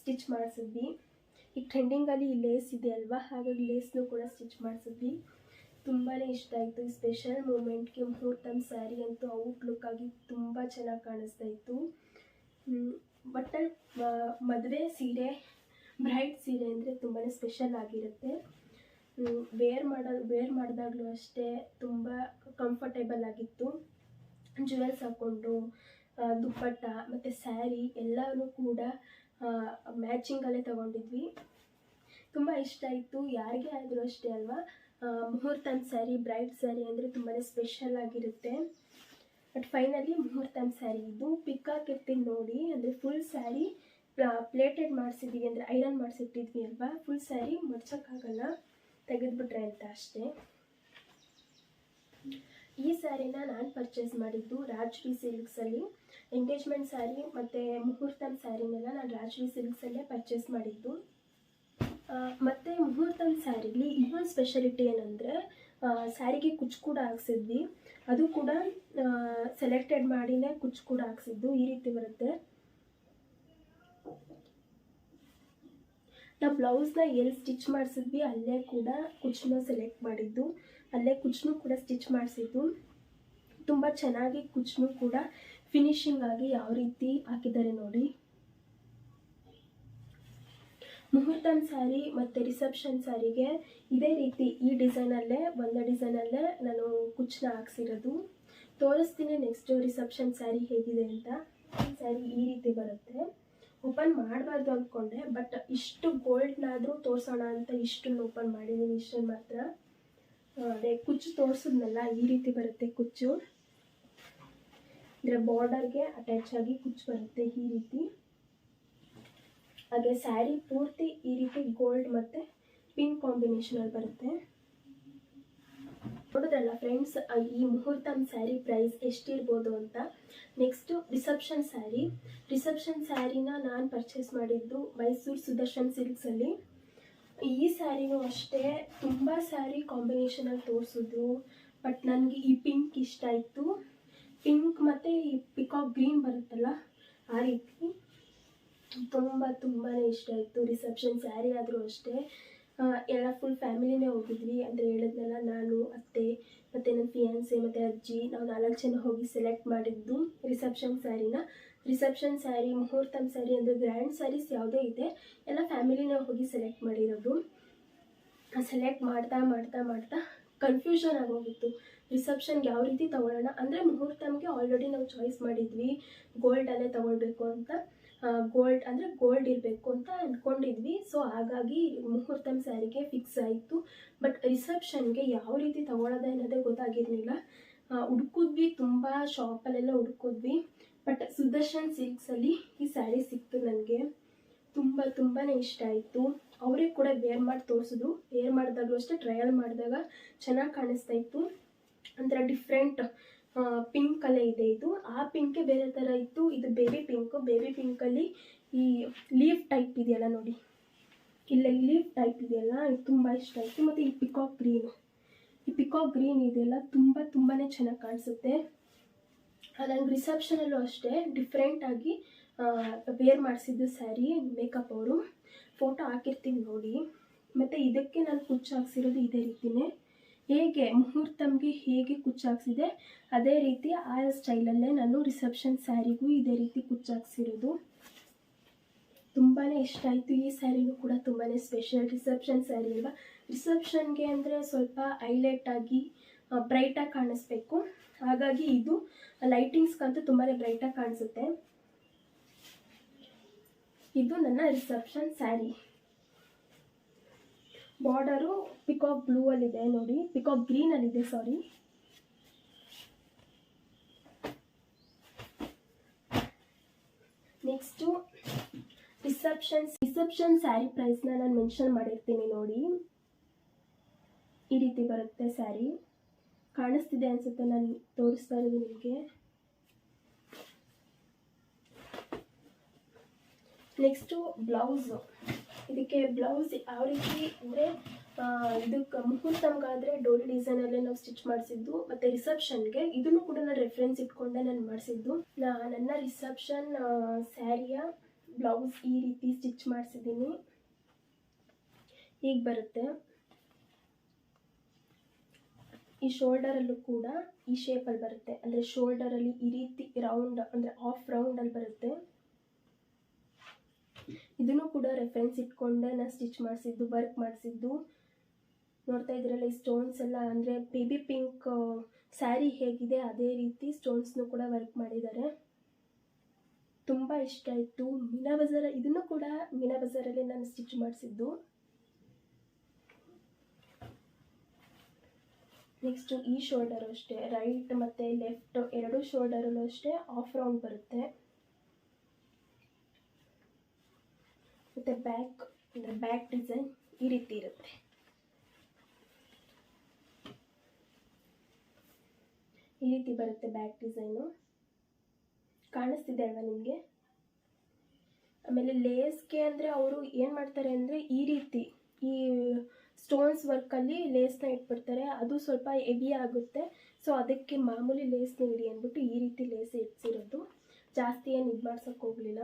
S1: ಸ್ಟಿಚ್ ಮಾಡಿಸಿದ್ವಿ. ಈಗ ಟ್ರೆಂಡಿಂಗಲ್ಲಿ ಈ ಲೇಸ್ ಇದೆ ಅಲ್ವಾ? ಹಾಗಾಗಿ ಲೇಸ್ನು ಕೂಡ ಸ್ಟಿಚ್ ಮಾಡಿಸಿದ್ವಿ. ತುಂಬಾ ಇಷ್ಟ ಆಯಿತು. ಈ ಸ್ಪೆಷಲ್ ಮೂಮೆಂಟ್ಗೆ ಮುಹೂರ್ತಮ್ ಸ್ಯಾರಿ ಅಂತೂ ಔಟ್ಲುಕ್ ಆಗಿ ತುಂಬ ಚೆನ್ನಾಗಿ ಕಾಣಿಸ್ತಾ ಇತ್ತು. ಒಟ್ಟಲ್ಲಿ ಮದುವೆ ಸೀರೆ ಬ್ರೈಟ್ ಸೀರೆ ಅಂದರೆ ತುಂಬಾ ಸ್ಪೆಷಲ್ ಆಗಿರುತ್ತೆ. ವೇರ್ ಮಾಡೋ ವೇರ್ ಮಾಡಿದಾಗಲೂ ಅಷ್ಟೇ ತುಂಬ ಕಂಫರ್ಟೇಬಲ್ ಆಗಿತ್ತು. ಜುವೆಲ್ಸ್ ಹಾಕ್ಕೊಂಡು ದುಪ್ಪಟ್ಟ, ಮತ್ತು ಸ್ಯಾರಿ ಎಲ್ಲನೂ ಕೂಡ ಮ್ಯಾಚಿಂಗಲ್ಲೇ ತಗೊಂಡಿದ್ವಿ. ತುಂಬ ಇಷ್ಟ ಇತ್ತು ಯಾರಿಗೇ ಆದರೂ ಅಷ್ಟೇ ಅಲ್ವಾ? ಮುಹೂರ್ತನ ಸ್ಯಾರಿ ಬ್ರೈಟ್ ಸ್ಯಾರಿ ಅಂದರೆ ತುಂಬಾ ಸ್ಪೆಷಲ್ ಆಗಿರುತ್ತೆ. ಬಟ್ ಫೈನಲಿ ಮುಹೂರ್ತನ ಸ್ಯಾರಿ ಇದು ಪಿಕ್ ಹಾಕಿರ್ತೀನಿ ನೋಡಿ. ಅಂದರೆ ಫುಲ್ ಸ್ಯಾರಿ ಪ್ಲೇಟೆಡ್ ಮಾಡಿಸಿದ್ದೀವಿ ಅಂದರೆ ಐರನ್ ಮಾಡಿಸಿಟ್ಟಿದ್ವಿ ಅಲ್ವಾ? ಫುಲ್ ಸ್ಯಾರಿ ಮಡ್ಸೋಕ್ಕಾಗಲ್ಲ. ತೆಗೆದುಬಿಟ್ರೆ ಅಂತ ಅಷ್ಟೇ. ಈ ಸ್ಯಾರಿನ ನಾನು ಪರ್ಚೇಸ್ ಮಾಡಿದ್ದು ರಾಜ್ವಿ ಸಿಲ್ಕ್ಸಲ್ಲಿ ಎಂಗೇಜ್ಮೆಂಟ್ ಸ್ಯಾರಿ ಮತ್ತು ಮುಹೂರ್ತಮ್ ಸ್ಯಾರಿನೆಲ್ಲ ನಾನು ರಾಜ್ವಿ ಸಿಲ್ಕ್ಸಲ್ಲೇ ಪರ್ಚೇಸ್ ಮಾಡಿದ್ದು. ಮತ್ತು ಮುಹೂರ್ತಮ್ ಸ್ಯಾರಿಲಿ ಇನ್ನೊಂದು ಸ್ಪೆಷಾಲಿಟಿ ಏನಂದರೆ ಸ್ಯಾರಿಗೆ ಕುಚ್ಚು ಕೂಡ ಹಾಕ್ಸಿದ್ವಿ. ಅದು ಕೂಡ ಸೆಲೆಕ್ಟೆಡ್ ಮಾಡಿನೇ ಕುಚ್ಚು ಕೂಡ ಹಾಕ್ಸಿದ್ದು. ಈ ರೀತಿ ಬರುತ್ತೆ. ನಾವು ಬ್ಲೌಸ್ನ ಎಲ್ಲಿ ಸ್ಟಿಚ್ ಮಾಡಿಸಿದ್ವಿ, ಅಲ್ಲೇ ಕೂಡ ಕುಚ್ಚನ್ನ ಸೆಲೆಕ್ಟ್ ಮಾಡಿದ್ದು. ಅಲ್ಲೇ ಕುಚ್ಚನ್ನು ಕೂಡ ಸ್ಟಿಚ್ ಮಾಡಿಸಿದ್ದು. ತುಂಬ ಚೆನ್ನಾಗಿ ಕುಚ್ಚನ್ನು ಕೂಡ ಫಿನಿಶಿಂಗ್ ಆಗಿ ಯಾವ ರೀತಿ ಹಾಕಿದ್ದಾರೆ ನೋಡಿ. ಮುಹೂರ್ತನ್ ಸ್ಯಾರಿ ಮತ್ತು ರಿಸೆಪ್ಷನ್ ಸ್ಯಾರಿಗೆ ಇದೇ ರೀತಿ ಈ ಡಿಸೈನಲ್ಲೇ ಒಂದೇ ಡಿಸೈನಲ್ಲೇ ನಾನು ಕುಚ್ಚನ್ನ ಹಾಕ್ಸಿರೋದು. ತೋರಿಸ್ತೀನಿ ನೆಕ್ಸ್ಟ್ ರಿಸೆಪ್ಷನ್ ಸ್ಯಾರಿ ಹೇಗಿದೆ ಅಂತ. ಸ್ಯಾರಿ ಈ ರೀತಿ ಬರುತ್ತೆ. ಓಪನ್ ಮಾಡಬಾರ್ದು ಅಂದ್ಕೊಂಡೆ ಬಟ್ ಇಷ್ಟು ಗೋಲ್ಡ್ನಾದರೂ ತೋರಿಸೋಣ ಅಂತ ಇಷ್ಟನ್ನು ಓಪನ್ ಮಾಡಿದ್ದೀನಿ. ಇಷ್ಟನ್ನು ಮಾತ್ರ. ಅದೇ ಕುಚ್ಚು ತೋರಿಸಿದ್ನಲ್ಲ, ಈ ರೀತಿ ಬರುತ್ತೆ ಕುಚ್ಚು. ಅಂದರೆ ಬಾರ್ಡರ್ಗೆ ಅಟ್ಯಾಚ್ ಆಗಿ ಕುಚ್ಚು ಬರುತ್ತೆ ಈ ರೀತಿ. ಹಾಗೆ ಸ್ಯಾರಿ ಪೂರ್ತಿ ಈ ರೀತಿ ಗೋಲ್ಡ್ ಮತ್ತು ಪಿಂಕ್ ಕಾಂಬಿನೇಷನಲ್ಲಿ ಬರುತ್ತೆ. ನೋಡಿದ್ರಲ್ಲ ಫ್ರೆಂಡ್ಸ್ ಈ ಮುಹೂರ್ತಮ್ ಸ್ಯಾರಿ ಪ್ರೈಸ್ ಎಷ್ಟಿರ್ಬೋದು ಅಂತ. ನೆಕ್ಸ್ಟು ರಿಸೆಪ್ಷನ್ ಸ್ಯಾರಿ ರಿಸೆಪ್ಷನ್ ಸ್ಯಾರಿನ ನಾನು ಪರ್ಚೇಸ್ ಮಾಡಿದ್ದು ಮೈಸೂರು ಸುದರ್ಶನ್ ಸಿಲ್ಕ್ಸಲ್ಲಿ ಈ ಸ್ಯಾರಿನೂ ಅಷ್ಟೇ, ತುಂಬ ಸ್ಯಾರಿ ಕಾಂಬಿನೇಷನಲ್ಲಿ ತೋರಿಸಿದ್ರು. ಬಟ್ ನನಗೆ ಈ ಪಿಂಕ್ ಇಷ್ಟ ಇತ್ತು ಪಿಂಕ್ ಮತ್ತು ಈ ಪಿಕಾಕ್ ಗ್ರೀನ್ ಬರುತ್ತಲ್ಲ, ಆ ರೀತಿ. ತುಂಬ ತುಂಬಾ ಇಷ್ಟ ಇತ್ತು ರಿಸೆಪ್ಷನ್ ಸ್ಯಾರಿ ಆದರೂ ಅಷ್ಟೇ. ಎಲ್ಲ ಫುಲ್ ಫ್ಯಾಮಿಲಿನೇ ಹೋಗಿದ್ವಿ. ಅಂದರೆ ಹೇಳಿದ್ನಲ್ಲ, ನಾನು, ಅತ್ತೆ, ಮತ್ತು ನನ್ನ ಫಿಯಾನ್ಸೆ ಮತ್ತು ಅಜ್ಜಿ, ನಾವು ನಾಲ್ಕು ಜನ ಹೋಗಿ ಸೆಲೆಕ್ಟ್ ಮಾಡಿದ್ದು ರಿಸೆಪ್ಷನ್ ಸ್ಯಾರಿನ ರಿಸೆಪ್ಷನ್ ಸ್ಯಾರಿ ಮುಹೂರ್ತಮ್ ಸ್ಯಾರಿ ಅಂದರೆ ಗ್ರ್ಯಾಂಡ್ ಸ್ಯಾರೀಸ್ ಯಾವುದೇ ಇದೆ. ಎಲ್ಲ ಫ್ಯಾಮಿಲಿನೇ ಹೋಗಿ ಸೆಲೆಕ್ಟ್ ಮಾಡಿರೋದು. ಸೆಲೆಕ್ಟ್ ಮಾಡ್ತಾ ಮಾಡ್ತಾ ಮಾಡ್ತಾ ಕನ್ಫ್ಯೂಷನ್ ಆಗೋಗಿತ್ತು. ರಿಸೆಪ್ಷನ್ಗೆ ಯಾವ ರೀತಿ ತೊಗೊಳ್ಳೋಣ? ಅಂದರೆ ಮುಹೂರ್ತಮ್ಗೆ ಆಲ್ರೆಡಿ ನಾವು ಚಾಯ್ಸ್ ಮಾಡಿದ್ವಿ. ಗೋಲ್ಡಲ್ಲೇ ತೊಗೊಳ್ಬೇಕು ಅಂತ. ಗೋಲ್ಡ್ ಅಂದರೆ ಗೋಲ್ಡ್ ಇರಬೇಕು ಅಂತ ಅಂದ್ಕೊಂಡಿದ್ವಿ ಸೊ ಹಾಗಾಗಿ ಮುಹೂರ್ತಮ್ ಸ್ಯಾರಿಗೆ ಫಿಕ್ಸ್ ಆಯಿತು. ಬಟ್ ರಿಸೆಪ್ಷನ್ಗೆ ಯಾವ ರೀತಿ ತೊಗೊಳ್ಳೋದು ಅನ್ನೋದೇ ಗೊತ್ತಾಗಿರಲಿಲ್ಲ. ಹುಡ್ಕಿದ್ವಿ, ತುಂಬ ಶಾಪಲ್ಲೆಲ್ಲ ಹುಡ್ಕಿದ್ವಿ. ಬಟ್ ಸುದರ್ಶನ್ ಸಿಲ್ಕ್ಸಲ್ಲಿ ಈ ಸ್ಯಾರಿ ಸಿಕ್ತು ನನಗೆ. ತುಂಬ ತುಂಬಾ ಇಷ್ಟ ಆಯಿತು. ಅವರೇ ಕೂಡ ವೇರ್ ಮಾಡಿ ತೋರಿಸಿದ್ರು. ವೇರ್ ಮಾಡಿದಾಗಲೂ ಅಷ್ಟೇ ಟ್ರಯಲ್ ಮಾಡಿದಾಗ ಚೆನ್ನಾಗಿ ಕಾಣಿಸ್ತಾ ಇತ್ತು. ಒಂಥರ ಡಿಫ್ರೆಂಟ್ ಪಿಂಕಲ್ಲೇ ಇದೆ ಇದು. ಆ ಪಿಂಕೆ ಬೇರೆ ಥರ ಇತ್ತು ಇದು ಬೇಬಿ ಪಿಂಕ್ ಬೇಬಿ ಪಿಂಕಲ್ಲಿ ಈ ಲೀಫ್ ಟೈಪ್ ಇದೆಯಲ್ಲ ನೋಡಿ. ಇಲ್ಲ ಲೀಫ್ ಟೈಪ್ ಇದೆಯಲ್ಲ, ಇದು ತುಂಬ ಇಷ್ಟ ಆಯಿತು. ಮತ್ತು ಈ ಪಿಕಾಕ್ ಗ್ರೀನು ಈ ಪಿಕಾಕ್ ಗ್ರೀನ್ ಇದೆಯಲ್ಲ ತುಂಬ ತುಂಬಾ ಚೆನ್ನಾಗಿ ಕಾಣಿಸುತ್ತೆ. ನಂಗೆ ರಿಸೆಪ್ಷನಲ್ಲೂ ಅಷ್ಟೇ ಡಿಫ್ರೆಂಟಾಗಿ ವೇರ್ ಮಾಡಿಸಿದ್ದು ಸ್ಯಾರಿ ಮೇಕಪ್ ಅವರು. ಫೋಟೋ ಹಾಕಿರ್ತೀನಿ ನೋಡಿ. ಮತ್ತು ಇದಕ್ಕೆ ನಾನು ಕುಚ್ಚು ಹಾಕ್ಸಿರೋದು ಇದೇ ರೀತಿನೇ. ಹೇಗೆ ಮುಹೂರ್ತಮ್ಗೆ ಹೇಗೆ ಕುಚ್ಚಾಕ್ಸಿದೆ ಅದೇ ರೀತಿ ಆ ಸ್ಟೈಲಲ್ಲೇ ನಾನು ರಿಸೆಪ್ಷನ್ ಸ್ಯಾರಿಗೂ ಇದೇ ರೀತಿ ಕುಚ್ಚಾಕ್ಸಿರೋದು ತುಂಬಾ ಇಷ್ಟ ಆಯಿತು ಈ ಸ್ಯಾರಿನೂ ಕೂಡ ತುಂಬಾ ಸ್ಪೆಷಲ್ ರಿಸೆಪ್ಷನ್ ಸ್ಯಾರಿ ಅಲ್ವಾ? ರಿಸೆಪ್ಷನ್ಗೆ ಅಂದರೆ ಸ್ವಲ್ಪ ಹೈಲೈಟ್ ಆಗಿ ಬ್ರೈಟಾಗಿ ಕಾಣಿಸ್ಬೇಕು. ಹಾಗಾಗಿ ಇದು ಲೈಟಿಂಗ್ಸ್ಗಂತೂ ತುಂಬಾ ಬ್ರೈಟಾಗಿ ಕಾಣಿಸುತ್ತೆ. ಇದು ನನ್ನ reception sari border peacock blue ಅಲ್ಲಿದೆ ನೋಡಿ. Peacock green sari next reception reception sari ಪ್ರೈಸ್ನ ನಾನು ಮೆನ್ಷನ್ ಮಾಡಿರ್ತೀನಿ ನೋಡಿ. ಈ ರೀತಿ ಬರುತ್ತೆ ಸ್ಯಾರಿ ಕಾಣಿಸ್ತಿದೆ ಅನ್ಸುತ್ತೆ, ನಾನು ತೋರಿಸ್ತಾ ಇರೋದು ನಿಮಗೆ. ನೆಕ್ಸ್ಟು ಬ್ಲೌಸು ಇದಕ್ಕೆ ಬ್ಲೌಸ್ ಯಾವ ರೀತಿ ಅಂದರೆ ಇದಕ್ಕೆ ಮುಹೂರ್ತಮ್ಗಾದರೆ ಡೋಲಿ ಡಿಸೈನಲ್ಲೇ ನಾವು ಸ್ಟಿಚ್ ಮಾಡಿಸಿದ್ದು, ಮತ್ತು ರಿಸೆಪ್ಷನ್ಗೆ ಇದನ್ನು ಕೂಡ ನಾನು ರೆಫರೆನ್ಸ್ ಇಟ್ಕೊಂಡೆ ನಾನು ಮಾಡಿಸಿದ್ದು. ನಾ- ನನ್ನ ರಿಸೆಪ್ಷನ್ ಸ್ಯಾರಿಯ ಬ್ಲೌಸ್ ಈ ರೀತಿ ಸ್ಟಿಚ್ ಮಾಡಿಸಿದ್ದೀನಿ. ಹೀಗೆ ಬರುತ್ತೆ. ಈ ಶೋಲ್ಡರಲ್ಲೂ ಕೂಡ ಈ ಶೇಪಲ್ಲಿ ಬರುತ್ತೆ. ಅಂದರೆ ಶೋಲ್ಡರಲ್ಲಿ ಈ ರೀತಿ ರೌಂಡ್ ಅಂದರೆ ಆಫ್ ರೌಂಡಲ್ಲಿ ಬರುತ್ತೆ. ಇದನ್ನು ಕೂಡ ರೆಫರೆನ್ಸ್ ಇಟ್ಕೊಂಡೆ ನಾನು ಸ್ಟಿಚ್ ಮಾಡಿಸಿದ್ದು ವರ್ಕ್ ಮಾಡಿಸಿದ್ದು. ನೋಡ್ತಾ ಇದ್ದೀರಲ್ಲ ಈ ಸ್ಟೋನ್ಸ್ ಎಲ್ಲ, ಅಂದರೆ ಬೇಬಿ ಪಿಂಕ್ ಸ್ಯಾರಿ ಹೇಗಿದೆ, ಅದೇ ರೀತಿ ಸ್ಟೋನ್ಸ್ನು ಕೂಡ ವರ್ಕ್ ಮಾಡಿದ್ದಾರೆ. ತುಂಬ ಇಷ್ಟ ಆಯಿತು. ಮೀನಾ ಬಜಾರ, ಇದನ್ನು ಕೂಡ ಮೀನಾ ಬಜಾರಲ್ಲಿ ನಾನು ಸ್ಟಿಚ್ ಮಾಡಿಸಿದ್ದು. ನೆಕ್ಸ್ಟು ಈ ಶೋಲ್ಡರು ಅಷ್ಟೇ ರೈಟ್ ಮತ್ತು ಲೆಫ್ಟ್ ಎರಡು ಶೋಲ್ಡರಲ್ಲೂ ಅಷ್ಟೇ ಆಫ್ ರೌಂಡ್ ಬರುತ್ತೆ. ಮತ್ತು ಬ್ಯಾಕ್ ಅಂದರೆ ಬ್ಯಾಕ್ ಡಿಸೈನ್ ಈ ರೀತಿ ಇರುತ್ತೆ ಈ ರೀತಿ ಬರುತ್ತೆ ಬ್ಯಾಕ್ ಡಿಸೈನು ಕಾಣಿಸ್ತಿದೆ ಅಲ್ವಾ ನಿಮಗೆ? ಆಮೇಲೆ ಲೇಸ್ಗೆ ಅಂದರೆ ಅವರು ಏನು ಮಾಡ್ತಾರೆ ಅಂದರೆ ಈ ರೀತಿ, ಈ ಸ್ಟೋನ್ಸ್ ವರ್ಕಲ್ಲಿ ಲೇಸ್ನ ಇಟ್ಬಿಡ್ತಾರೆ. ಅದು ಸ್ವಲ್ಪ ಹೆವಿ ಆಗುತ್ತೆ. ಸೊ ಅದಕ್ಕೆ ಮಾಮೂಲಿ ಲೇಸ್ ಇಡಿ ಅಂದ್ಬಿಟ್ಟು ಈ ರೀತಿ ಲೇಸ್ ಇಡ್ಸಿರೋದು. ಜಾಸ್ತಿ ಏನು ಇದು ಮಾಡ್ಸೋಕ್ಕೆ ಹೋಗಲಿಲ್ಲ.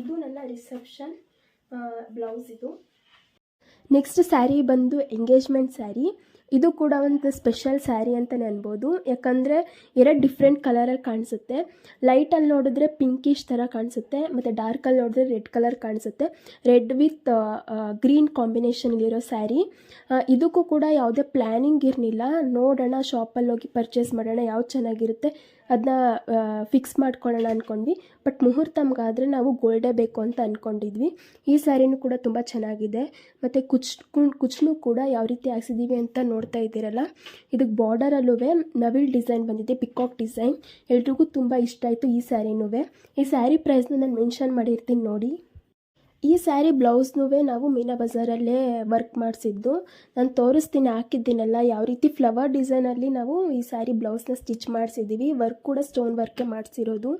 S1: ಇದು ನನ್ನ ರಿಸೆಪ್ಷನ್ ಬ್ಲೌಸ್ ಇದು. ನೆಕ್ಸ್ಟ್ ಸ್ಯಾರಿ ಬಂದು ಎಂಗೇಜ್ಮೆಂಟ್ ಸ್ಯಾರಿ ಇದು ಕೂಡ ಒಂದು ಸ್ಪೆಷಲ್ ಸ್ಯಾರಿ ಅಂತಲೇ ಅನ್ಬೋದು ಯಾಕಂದರೆ ಎರಡು ಡಿಫ್ರೆಂಟ್ ಕಲರಲ್ಲಿ ಕಾಣಿಸುತ್ತೆ. ಲೈಟಲ್ಲಿ ನೋಡಿದ್ರೆ ಪಿಂಕಿಶ್ ಥರ ಕಾಣಿಸುತ್ತೆ, ಮತ್ತು ಡಾರ್ಕಲ್ಲಿ ನೋಡಿದ್ರೆ ರೆಡ್ ಕಲರ್ ಕಾಣಿಸುತ್ತೆ. ರೆಡ್ ವಿತ್ ಗ್ರೀನ್ ಕಾಂಬಿನೇಷನಲ್ಲಿರೋ ಸ್ಯಾರಿ ಇದಕ್ಕೂ ಕೂಡ ಯಾವುದೇ ಪ್ಲ್ಯಾನಿಂಗ್ ಇರಲಿಲ್ಲ ನೋಡೋಣ ಶಾಪಲ್ಲಿ ಹೋಗಿ ಪರ್ಚೇಸ್ ಮಾಡೋಣ, ಯಾವ್ದು ಚೆನ್ನಾಗಿರುತ್ತೆ. ಅದನ್ನ ಫಿಕ್ಸ್ ಮಾಡ್ಕೊಳ್ಳೋಣ ಅಂದ್ಕೊಂಡ್ವಿ ಬಟ್ ಮುಹೂರ್ತಮ್ಗಾದರೆ ನಾವು ಗೋಲ್ಡೇ ಬೇಕು ಅಂತ ಅಂದ್ಕೊಂಡಿದ್ವಿ ಈ ಸ್ಯಾರಿನೂ ಕೂಡ ತುಂಬ ಚೆನ್ನಾಗಿದೆ. ಮತ್ತು ಕುಚ್ ಕುಚ್ನೂ ಕೂಡ ಯಾವ ರೀತಿ ಹಾಕ್ಸಿದ್ದೀವಿ ಅಂತ ನೋಡ್ತಾ ಇದ್ದೀರಲ್ಲ? ಇದಕ್ಕೆ ಬಾರ್ಡರಲ್ಲೂ ನವಿಲ್ ಡಿಸೈನ್ ಬಂದಿದೆ ಪಿಕಾಕ್ ಡಿಸೈನ್. ಎಲ್ರಿಗೂ ತುಂಬ ಇಷ್ಟ ಆಯಿತು ಈ ಸ್ಯಾರಿನೂ ಈ ಸ್ಯಾರಿ ಪ್ರೈಸ್ನ ನಾನು ಮೆನ್ಷನ್ ಮಾಡಿರ್ತೀನಿ ನೋಡಿ. ಈ ಸ್ಯಾರಿ ಬ್ಲೌಸ್ನೂ ನಾವು ಮೀನಾ ಬಜಾರಲ್ಲೇ ವರ್ಕ್ ಮಾಡಿಸಿದ್ದು. ನಾನು ತೋರಿಸ್ತೀನಿ, ಹಾಕಿದ್ದೀನಲ್ಲ, ಯಾವ ರೀತಿ ಫ್ಲವರ್ ಡಿಸೈನಲ್ಲಿ ನಾವು ಈ ಸ್ಯಾರಿ ಬ್ಲೌಸ್ನ ಸ್ಟಿಚ್ ಮಾಡಿಸಿದ್ದೀವಿ. ವರ್ಕ್ ಕೂಡ ಸ್ಟೋನ್ ವರ್ಕೇ ಮಾಡಿಸಿರೋದು.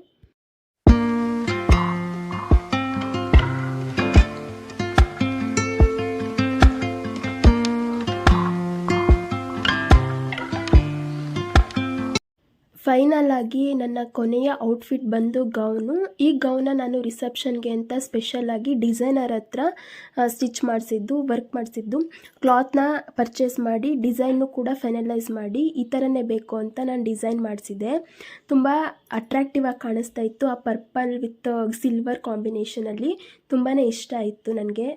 S1: ಫೈನಲ್ ಆಗಿ ನನ್ನ ಕೊನೆಯ ಔಟ್ಫಿಟ್ ಬಂದು ಗೌನು ಈ ಗೌನ ನಾನು ರಿಸೆಪ್ಷನ್ಗೆ ಅಂತ ಸ್ಪೆಷಲಾಗಿ ಡಿಸೈನರ್ ಹತ್ರ ಸ್ಟಿಚ್ ಮಾಡಿಸಿದ್ದು ವರ್ಕ್ ಮಾಡಿಸಿದ್ದು. ಕ್ಲಾತ್ನ ಪರ್ಚೇಸ್ ಮಾಡಿ ಡಿಸೈನು ಕೂಡ ಫೈನಲೈಸ್ ಮಾಡಿ, ಈ ಥರನೇ ಬೇಕು ಅಂತ ನಾನು ಡಿಸೈನ್ ಮಾಡಿಸಿದೆ ತುಂಬ ಅಟ್ರಾಕ್ಟಿವ್ ಆಗಿ ಕಾಣಿಸ್ತಾ ಇತ್ತು ಆ ಪರ್ಪಲ್ ವಿತ್ ಸಿಲ್ವರ್ ಕಾಂಬಿನೇಷನಲ್ಲಿ ತುಂಬಾ ಇಷ್ಟ ಆಯಿತು ನನಗೆ.